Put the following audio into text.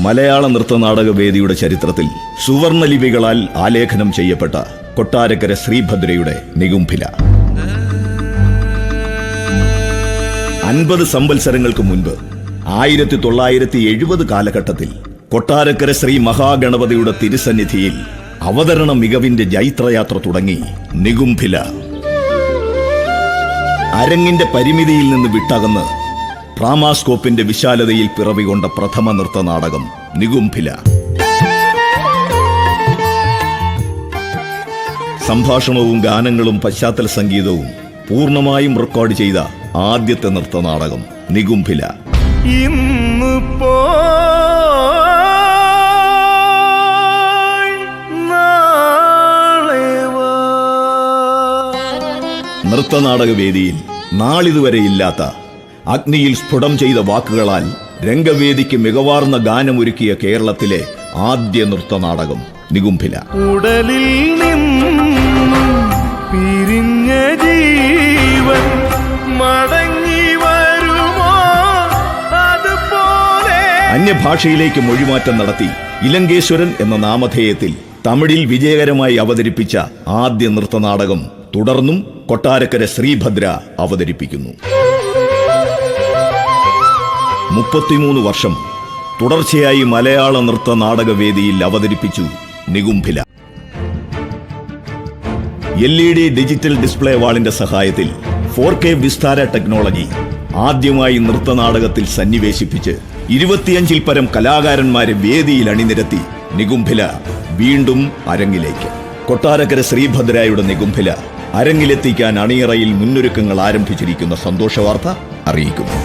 മലയാള നൃത്തനാടകവേദിയുടെ ചരിത്രത്തിൽ സുവർണലിപികളാൽ ആലേഖനം ചെയ്യപ്പെട്ട കൊട്ടാരക്കര ശ്രീഭദ്രയുടെ നികുംഭില അൻപത് സംവത്സരങ്ങൾക്ക് മുൻപ് ആയിരത്തി തൊള്ളായിരത്തി എഴുപത് കാലഘട്ടത്തിൽ കൊട്ടാരക്കര ശ്രീ മഹാഗണപതിയുടെ തിരുസന്നിധിയിൽ അവതരണ മികവിന്റെ ജൈത്രയാത്ര തുടങ്ങി നികുംഭില അരങ്ങിന്റെ പരിമിതിയിൽ നിന്ന് വിട്ടകന്ന് ഡ്രാമാസ്കോപ്പിന്റെ വിശാലതയിൽ പിറവികൊണ്ട പ്രഥമ നൃത്ത നാടകം നികുംഭില സംഭാഷണവും ഗാനങ്ങളും പശ്ചാത്തല സംഗീതവും പൂർണമായും റെക്കോർഡ് ചെയ്ത ആദ്യത്തെ നൃത്ത നാടകം നികുംഭില ഇന്ന് പോയി നൃത്തനാടക വേദിയിൽ നാളിതുവരെ ഇല്ലാത്ത അഗ്നിയിൽ സ്ഫുടം ചെയ്ത വാക്കുകളാൽ രംഗവേദിക്ക് മികവാർന്ന ഗാനമൊരുക്കിയ കേരളത്തിലെ ആദ്യ നൃത്തനാടകം നികുംഭില ഉടലിൽ പിരിഞ്ഞ ജീവൻ മടങ്ങി വരുമോ? അതുപോലെ അന്യഭാഷയിലേക്ക് മൊഴിമാറ്റം നടത്തി ഇലങ്കേശ്വരൻ എന്ന നാമധേയത്തിൽ തമിഴിൽ വിജയകരമായി അവതരിപ്പിച്ച ആദ്യ നൃത്തനാടകം തുടർന്നും കൊട്ടാരക്കര ശ്രീഭദ്ര അവതരിപ്പിക്കുന്നു. മുപ്പത്തിമൂന്ന് വർഷം തുടർച്ചയായി മലയാള നൃത്ത നാടകവേദിയിൽ അവതരിപ്പിച്ചു Nikumbhila L E D digital display വാളിന്റെ സഹായത്തിൽ ഫോർ കെ വിസ്താര ടെക്നോളജി ആദ്യമായി നൃത്തനാടകത്തിൽ സന്നിവേശിപ്പിച്ച് ഇരുപത്തിയഞ്ചിൽ പരം കലാകാരന്മാരെ വേദിയിൽ അണിനിരത്തി നികുംഭില വീണ്ടും അരങ്ങിലേക്ക്. കൊട്ടാരക്കര ശ്രീഭദ്രായുടെ നികുംഭില അരങ്ങിലെത്തിക്കാൻ അണിയറയിൽ മുന്നൊരുക്കങ്ങൾ ആരംഭിച്ചിരിക്കുന്ന സന്തോഷവാർത്ത അറിയിക്കുന്നു.